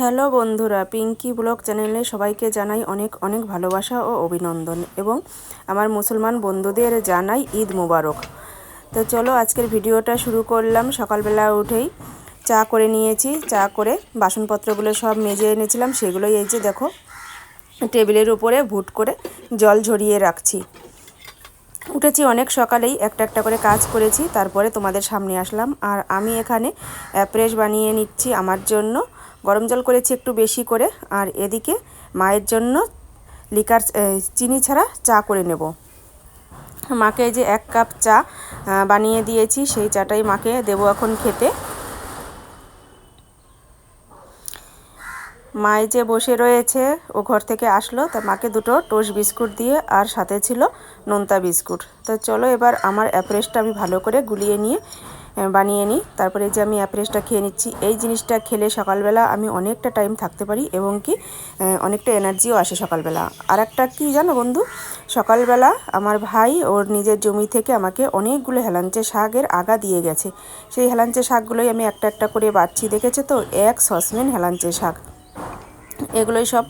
Hello বন্ধুরা, Pinki blog চ্যানেলে সবাইকে জানাই অনেক অনেক ভালোবাসা ও অভিনন্দন এবং আমার মুসলমান বন্ধুদের জানাই ঈদ মুবারক। তো চলো আজকের ভিডিওটা শুরু করলাম। সকালবেলা উঠেই চা করে নিয়েছি, চা করে বাসনপত্রগুলো সব মেজে এনেছিলাম, সেগুলোই এই যে দেখো, টেবিলের উপরে ভুট করে জল ঝরিয়ে রাখছি। উঠেছি অনেক সকালেই, একটা একটা করে কাজ করেছি, তারপরে তোমাদের সামনে আসলাম। আর আমি এখানে অ্যাপ্রেস বানিয়ে নিচ্ছি আমার জন্য। গরম জল করেছি একটু বেশি করে, আর এদিকে মায়ের জন্য লিকার চিনি ছাড়া চা করে নেব। মাকে যে এক কাপ চা বানিয়ে দিয়েছি, সেই চাটাই মাকে দেবো এখন খেতে। মায়ে যে বসে রয়েছে, ও ঘর থেকে আসলো, তা মাকে দুটো টোস্ট বিস্কুট দিয়ে, আর সাথে ছিল নোনতা বিস্কুট। তো চলো এবার আমার অ্যাপ্রেসটা আমি ভালো করে গুলিয়ে নিয়ে বানিয়ে নিই। তারপরে যে আমি অ্যাপ্রেসটা খেয়ে নিচ্ছি। এই জিনিসটা খেলে সকালবেলা আমি অনেকটা টাইম থাকতে পারি এবং কি অনেকটা এনার্জিও আসে সকালবেলা। আর একটা কী জানো বন্ধু? সকালবেলা আমার ভাই ওর নিজের জমি থেকে আমাকে অনেকগুলো হেলাঞ্চে শাকের আগা দিয়ে গেছে। সেই হেলাঞ্চে শাকগুলোই আমি একটা একটা করে বাচ্ছি দেখেছে তো? এক সসমেন হেলাঞ্চে শাক। এগুলোই সব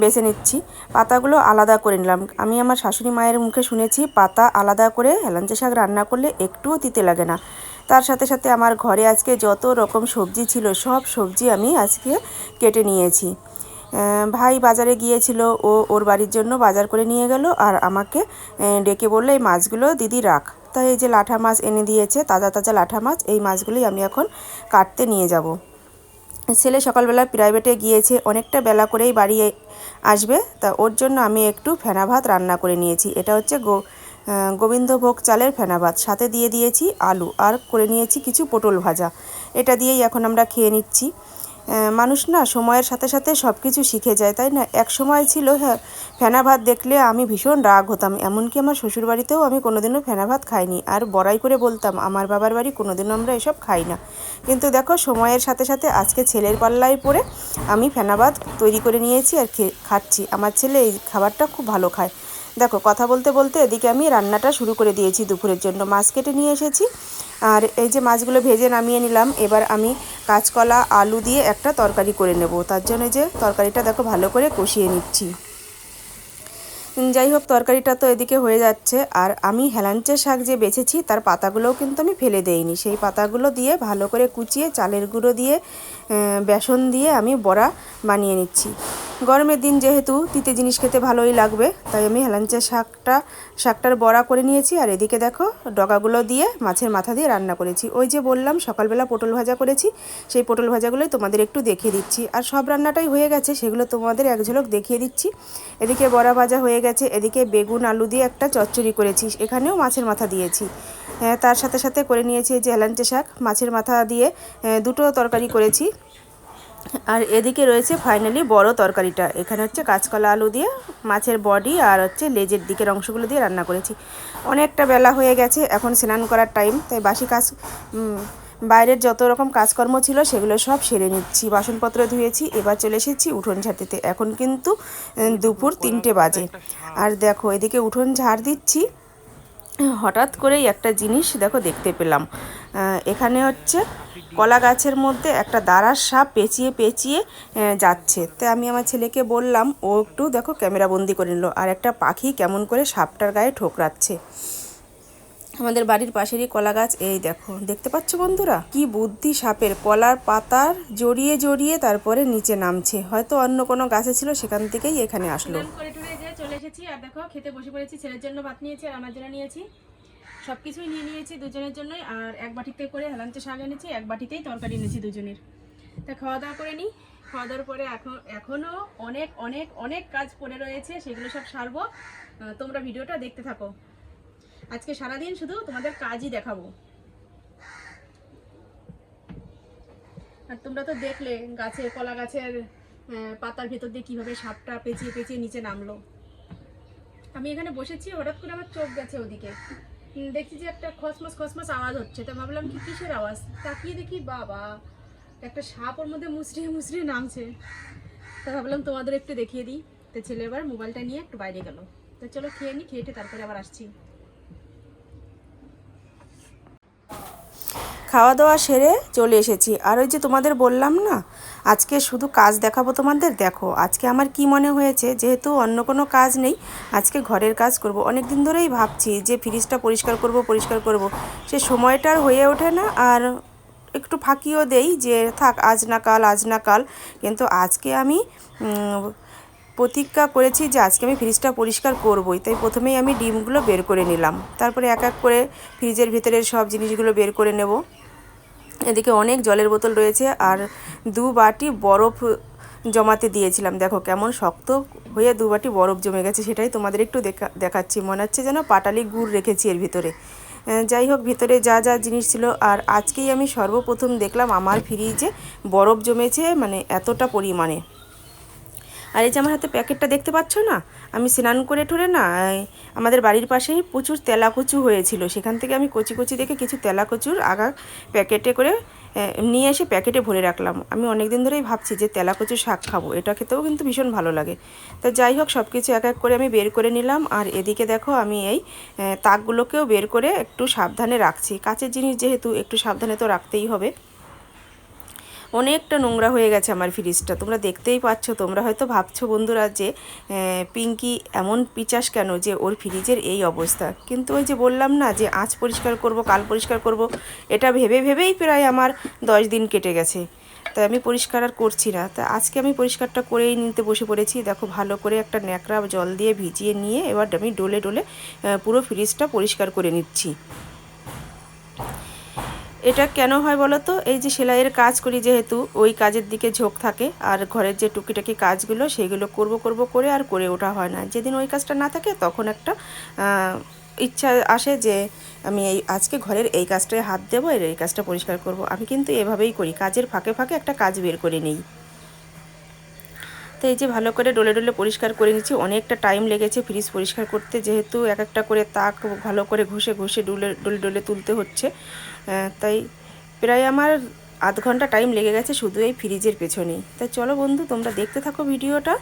বেছে নিচ্ছি। পাতাগুলো আলাদা করে নিলাম। আমি আমার শাশুড়ি মায়ের মুখে শুনেছি, পাতা আলাদা করে হেলাঞ্চে শাক রান্না করলে একটুও দিতে লাগে না। তার সাথে সাথে আমার ঘরে আজকে যত রকম সবজি ছিল, সব সবজি আমি আজকে কেটে নিয়েছি। ভাই বাজারে গিয়েছিল, ও ওর বাড়ির জন্য বাজার করে নিয়ে গেল আর আমাকে ডেকে বলল, এই মাছগুলো দিদি রাখ। তাই এই যে লাঠা মাছ এনে দিয়েছে, তাজা তাজা লাঠা মাছ, এই মাছগুলোই আমি এখন কাটতে নিয়ে যাব। ছেলে সকালবেলা প্রাইভেটে গিয়েছে, অনেকটা বেলা করেই বাড়ি আসবে, তা ওর জন্য আমি একটু ফেনা ভাত রান্না করে নিয়েছি। এটা হচ্ছে গো গোবিন্দভোগ চালের ফেনা ভাত। সাথে দিয়ে দিয়েছি আলু আর করে নিয়েছি কিছু পটল ভাজা। এটা দিয়েই এখন আমরা খেয়ে নিচ্ছি। মানুষ না সময়ের সাথে সাথে সব কিছু শিখে যায়, তাই না? এক সময় ছিল হ্যাঁ ফেনা ভাত দেখলে আমি ভীষণ রাগ হতাম। এমনকি আমার শ্বশুর বাড়িতেও আমি কোনোদিনও ফেনা ভাত খাইনি। আর বড়াই করে বলতাম, আমার বাবার বাড়ি কোনোদিনও আমরা এসব খাই না। কিন্তু দেখো, সময়ের সাথে সাথে আজকে ছেলের পাল্লায় পড়ে আমি ফেনা ভাত তৈরি করে নিয়েছি আর খাচ্ছি। আমার ছেলে এই খাবারটা খুব ভালো খায়। দেখো, কথা বলতে বলতে এদিকে আমি রান্নাটা শুরু করে দিয়েছি দুপুরের জন্য। মাছ কেটে নিয়ে এসেছি। আর এই যে মাছগুলো ভেজে নামিয়ে নিলাম, এবার আমি কাঁচকলা, আলু দিয়ে একটা তরকারি করে নেব। তার জন্য যে তরকারিটা দেখো ভালো করে কষিয়ে নিচ্ছি। যাই হোক, তরকারিটা তো এদিকে হয়ে যাচ্ছে। আর আমি হেলাঞ্চের শাক যে বেছেছি, তার পাতাগুলোও কিন্তু আমি ফেলে দেইনি। সেই পাতাগুলো দিয়ে ভালো করে কুচিয়ে, চালের গুঁড়ো দিয়ে বেসন দিয়ে আমি বড়া বানিয়ে নিচ্ছি। গরমের দিন যেহেতু তিতে জিনিস খেতে ভালোই লাগবে, তাই আমি হেলাঞ্চের শাকটা, শাকটার বড়া করে নিয়েছি। আর এদিকে দেখো, ডগাগুলো দিয়ে মাছের মাথা দিয়ে রান্না করেছি। ওই যে বললাম, সকালবেলা পটল ভাজা করেছি, সেই পটল ভাজাগুলোই তোমাদের একটু দেখিয়ে দিচ্ছি। আর সব রান্নাটাই হয়ে গেছে, সেগুলো তোমাদের এক ঝলক দেখিয়ে দিচ্ছি। এদিকে বড়া ভাজা হয়ে গেছে, এদিকে বেগুন, আলু দিয়ে একটা চচ্চড়ি করেছি, এখানেও মাছের মাথা দিয়েছি। হ্যাঁ তার সাথে সাথে করে নিয়েছি যে হেলাঞ্চে শাক, মাছের মাথা দিয়ে দুটো তরকারি করেছি। আর এদিকে রয়েছে ফাইনালি বড় তরকারিটা। এখানে হচ্ছে কাঁচকলা আলু দিয়ে, মাছের বডি আর হচ্ছে লেজের দিকের অংশগুলো দিয়ে রান্না করেছি। অনেকটা বেলা হয়ে গেছে, এখন স্নান করার টাইম তাই বাসি কাজ বাইরের যত রকম কাজকর্ম ছিল সেগুলো সব সেরে নিচ্ছি। বাসনপত্র ধুয়েছি, এবার চলে এসেছি উঠোন ঝাড়তে। এখন কিন্তু দুপুর তিনটে বাজে। আর দেখো, এদিকে উঠোন ঝাড় দিচ্ছি। হঠাৎ করেই একটা জিনিস দেখো দেখতে পেলাম। এখানে হচ্ছে কলা গাছের মধ্যে একটা দাঁড়ার সাপ পেঁচিয়ে পেঁচিয়ে যাচ্ছে। তাই আমি আমার ছেলেকে বললাম, ও একটু দেখো ক্যামেরাবন্দি করে নিল, আর একটা পাখি কেমন করে সাপটার গায়ে ঠোকরাচ্ছে। আমাদের বাড়ির পাশেরই কলা গাছ এই দেখো, দেখতে পাচ্ছ বন্ধুরা? কি বুদ্ধি সাপের কলার পাতার জড়িয়ে জড়িয়ে তারপরে নিচে নামছে। হয়তো অন্য কোনো গাছে ছিল, সেখান থেকেই এখানে আসলো। চলে এসেছি, আর দেখো, খেতে বসে পড়েছি, ছেলের জন্য ভাত নিয়েছি আর আমার জন্য নিয়েছি। সব কিছুই নিয়ে নিয়েছি দুজনের জন্যই, আর এক বাটিতে করে হেলাঞ্চে শাক এনেছি, এক বাটিতেই তরকারি এনেছি দুজনের। তা খাওয়া দাওয়া করে নিই। খাওয়া দাওয়ার পরে এখন এখনও অনেক অনেক অনেক কাজ পড়ে রয়েছে, সেগুলো সব সারবো। তোমরা ভিডিওটা দেখতে থাকো। আজকে সারাদিন শুধু তোমাদের কাজই দেখাবো। আর তোমরা তো দেখলে, গাছের, কলা গাছের পাতার ভেতর দিয়ে কীভাবে সাপটা পেঁচিয়ে পেঁচিয়ে নিচে নামলো। আমি এখানে বসেছি, হঠাৎ করে আমার চোখ গেছে ওদিকে। দেখছি যে একটা খসমস খসমস আওয়াজ হচ্ছে। তা ভাবলাম, কি কিসের আওয়াজ? তাকিয়ে দেখি, বাবা, একটা সাপ ওর মধ্যে মুসড়িয়ে মুসড়িয়ে নামছে। তা ভাবলাম, তোমাদের একটু দেখিয়ে দিই। তো ছেলে এবার মোবাইলটা নিয়ে একটু বাইরে গেল। তো চলো, খেয়ে নিই খেয়েটে তারপরে আবার আসছি। খাওয়া দাওয়া সেরে চলে এসেছি। আর ওই যে তোমাদের বললাম না, আজকে শুধু কাজ দেখাবো তোমাদের? দেখো, আজকে আমার কি মনে হয়েছে, যেহেতু অন্য কোনো কাজ নেই, আজকে ঘরের কাজ করব। অনেক দিন ধরেই ভাবছি যে ফ্রিজটা পরিষ্কার করব পরিষ্কার করব। সে সময়টা আর হয়ে ওঠে না, আর একটু ফাঁকিও দেই যে, থাক, আজ না কাল, আজ না কাল। কিন্তু আজকে আমি প্রতিজ্ঞা করেছি যে, আজকে আমি ফ্রিজটা পরিষ্কার করবই। তাই প্রথমেই আমি ডিমগুলো বের করে নিলাম। তারপরে এক এক করে ফ্রিজের ভিতরের সব জিনিসগুলো বের করে নেব। এদিকে অনেক জলের বোতল রয়েছে আর দু বাটি বরফ জমাতে দিয়েছিলাম। দেখো কেমন শক্ত হয়ে দু বাটি বরফ জমে গেছে, সেটাই তোমাদের একটু দেখা, দেখাচ্ছি। মনে হচ্ছে যেন পাটালি গুড় রেখেছি এর ভিতরে। যাই হোক, ভিতরে যা যা জিনিস ছিল, আর আজকেই আমি সর্বপ্রথম দেখলাম আমার ফ্রিজে বরফ জমেছে মানে এতটা পরিমাণে। আর এই যে আমার হাতে প্যাকেটটা দেখতে পাচ্ছ না? আমি স্নান করে ঠরে না আমাদের বাড়ির পাশেই প্রচুর তেলাকচু হয়েছিল। সেখান থেকে আমি কচি কচি দেখে কিছু তেলাকচুর আগা প্যাকেটে করে নিয়ে এসে প্যাকেটে ভরে রাখলাম। আমি অনেক দিন ধরেই ভাবছি যে তেলাকচু শাক খাব। এটা খেতেও কিন্তু ভীষণ ভালো লাগে। তা যাই হোক সব কিছু এক এক করে আমি বের করে নিলাম। আর এদিকে দেখো, আমি এই তাকগুলোকেও বের করে একটু সাবধানে রাখছি। কাচের জিনিস যেহেতু একটু সাবধানে তো রাখতেই হবে। অনেকটা নোংরা হয়ে গেছে আমার ফ্রিজটা তোমরা দেখতেই পাচ্ছ, তোমরা হয়তো ভাবছ বন্ধুরা যে পিঙ্কি এমন পিচাস কেন যে ওর ফ্রিজের এই অবস্থা? কিন্তু ওই যে বললাম না যে আজ পরিষ্কার করব, কাল পরিষ্কার করব, এটা ভেবে ভেবেই প্রায় আমার দশ দিন কেটে গেছে। তাই আমি পরিষ্কার আর করছি না। তা আজকে আমি পরিষ্কারটা করেই নিতে বসে পড়েছি। দেখো, ভালো করে একটা ন্যাকড়া জল দিয়ে ভিজিয়ে নিয়ে এবার আমি ডলে ডলে পুরো ফ্রিজটা পরিষ্কার করে নিচ্ছি। এটা কেন হয় বলো তো? এই যে সেলাইয়ের কাজ করি যেহেতু, ওই কাজের দিকে ঝোঁক থাকে আর ঘরের যে টুকিটাকি কাজগুলো সেগুলো করব করব করে আর করে ওঠা হয় না। যেদিন ওই কাজটা না থাকে তখন একটা ইচ্ছা আসে যে আমি এই আজকে ঘরের এই কাজটায় হাত দেবো, এর এই কাজটা পরিষ্কার করব। আমি কিন্তু এভাবেই করি। কাজের ফাঁকে ফাঁকে একটা কাজ বের করে নিই। তো এই যে ভালো করে ডোলে ডোলে পরিষ্কার করে নিচ্ছি অনেকটা টাইম লেগেছে ফ্রিজ পরিষ্কার করতে, যেহেতু এক একটা করে তাক ভালো করে ঘষে ঘষে ডুলে, ডোলে ডোলে তুলতে হচ্ছে তাই প্রায় আমার আধ ঘণ্টা টাইম লেগে গেছে শুধু এই ফ্রিজের পেছনেই। তাই চলো বন্ধু, তোমরা দেখতে থাকো ভিডিওটা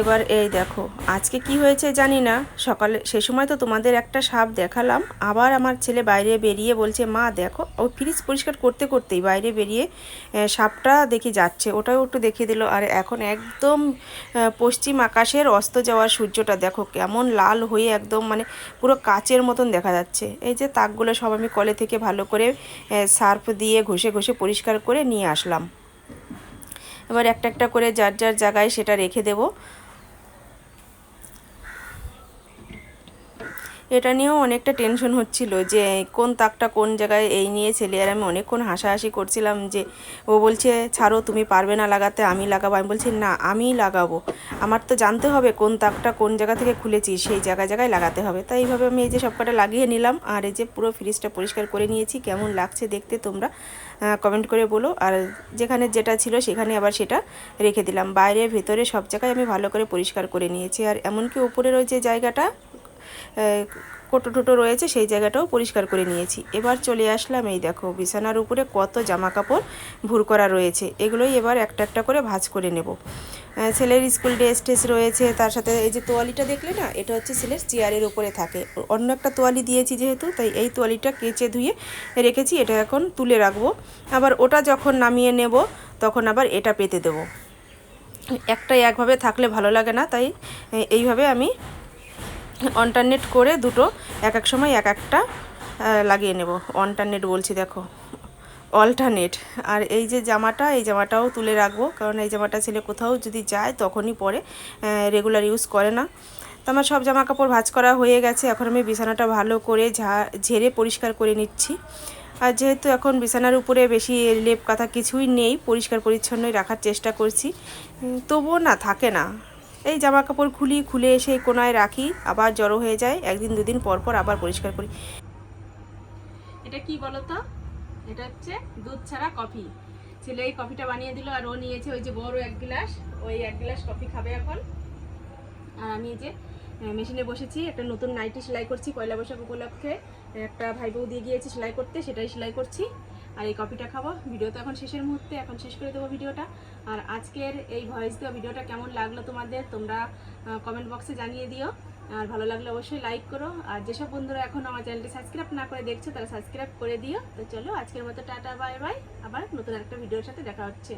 এবার এই দেখো, আজকে কি হয়েছে জানি না। সকালে, সে সময় তো তোমাদের একটা সাপ দেখালাম। আবার আমার ছেলে বাইরে বেরিয়ে বলছে, মা, দেখো, ও ফ্রিজ পরিষ্কার করতে করতেই বাইরে বেরিয়ে সাপটা দেখি যাচ্ছে। ওটাও একটু দেখিয়ে দিল। আর এখন একদম পশ্চিম আকাশের অস্ত যাওয়ার সূর্যটা দেখো, কেমন লাল হয়ে একদম মানে পুরো কাচের মতন দেখা যাচ্ছে। এই যে তাকগুলো সব আমি কলে থেকে ভালো করে সার্ফ দিয়ে ঘষে ঘষে পরিষ্কার করে নিয়ে আসলাম। এবার একটা একটা করে যার যার জায়গায় সেটা রেখে দেবো। এটা নিয়েও অনেকটা টেনশন হচ্ছিল যে কোন তাকটা কোন জায়গায় এই নিয়ে ছেলে আর আমি অনেকক্ষণ হাসাহাসি করছিলাম যে ও বলছে, ছাড়ো, তুমি পারবে না লাগাতে, আমি লাগাবো। আমি বলছি, না আমিই লাগাবো। আমার তো জানতে হবে কোন তাকটা কোন জায়গা থেকে খুলেছি, সেই জায়গায় জায়গায় লাগাতে হবে। তাই এইভাবে আমি এই যে সব কটা লাগিয়ে নিলাম আর এই যে পুরো ফ্রিজটা পরিষ্কার করে নিয়েছি, কেমন লাগছে দেখতে তোমরা কমেন্ট করে বলো। আর যেখানে যেটা ছিল সেখানে আবার সেটা রেখে দিলাম। বাইরে, ভেতরে সব জায়গায় আমি ভালো করে পরিষ্কার করে নিয়েছি। আর এমনকি উপরের ওই যে জায়গাটা কোটো টোটো রয়েছে, সেই জায়গাটাও পরিষ্কার করে নিয়েছি। এবার চলে আসলাম এই দেখো, বিছানার উপরে কত জামা কাপড় ভুর করা রয়েছে। এগুলোই এবার একটা একটা করে ভাঁজ করে নেব। ছেলের স্কুল ড্রেস টেস রয়েছে, তার সাথে এই যে তোয়ালিটা দেখলে না, এটা হচ্ছে ছেলের চেয়ারের উপরে থাকে। অন্য একটা তোয়ালি দিয়েছি যেহেতু, তাই এই তোয়ালিটা কেচে ধুয়ে রেখেছি, এটা এখন তুলে রাখব। আবার ওটা যখন নামিয়ে নেব, তখন আবার এটা পেতে দেবো। একটাই একভাবে থাকলে ভালো লাগে না, তাই এইভাবে আমি অল্টারনেট করে দুটো এক এক সময় এক একটা লাগিয়ে নেব। অল্টারনেট বলছি দেখো। অল্টারনেট আর এই যে জামাটা, এই জামাটাও তুলে রাখব, কারণ এই জামাটা ছেলে কোথাও যদি যায় তখনই পরে রেগুলার ইউজ করে না। তো আমার সব জামা কাপড় ভাজ করা হয়ে গেছে। এখন আমি বিছানাটা ভালো করে ঝা, ঝেড়ে পরিষ্কার করে নিচ্ছি। আর যেহেতু এখন বিছানার উপরে বেশি লেপ কাঁথা কিছুই নেই, পরিষ্কার পরিচ্ছন্নই রাখার চেষ্টা করছি। তবুও না, থাকে না। এই জামা কাপড় খুলি, খুলে এসে কোনায় রাখি, আবার জড়ো হয়ে যায় একদিন দুদিন পর পর আবার পরিষ্কার করি। এটা কি বলতো? এটা হচ্ছে দুধ ছাড়া কফি। ছেলে এই কফিটা বানিয়ে দিল আর ও নিয়েছে ওই যে বড় এক গ্লাস, ওই এক গ্লাস কফি খাবে এখন। আর আমি এই যে মেশিনে বসেছি, একটা নতুন নাইটি সেলাই করছি, পয়লা বৈশাখ উপলক্ষে। একটা ভাই বউ দিয়ে গিয়েছে সেলাই করতে, সেটাই সেলাই করছি। আর এই কপিটা খাব। ভিডিও তো এখন শেষের মুহূর্তে, এখন শেষ করে দেবো ভিডিওটা। আর আজকের এই ভয়েস দেওয়া ভিডিওটা কেমন লাগল তোমাদের, তোমরা কমেন্ট বক্সে জানিয়ে দিও। আর ভালো লাগলে অবশ্যই লাইক করো। আর যেসব বন্ধুরা এখন আমার চ্যানেলটি সাবস্ক্রাইব না করে দেখছ, তারা সাবস্ক্রাইব করে দিও। তো চলো আজকের মতো টাটা বাই বাই আবার নতুন একটা ভিডিওর সাথে দেখা হচ্ছে।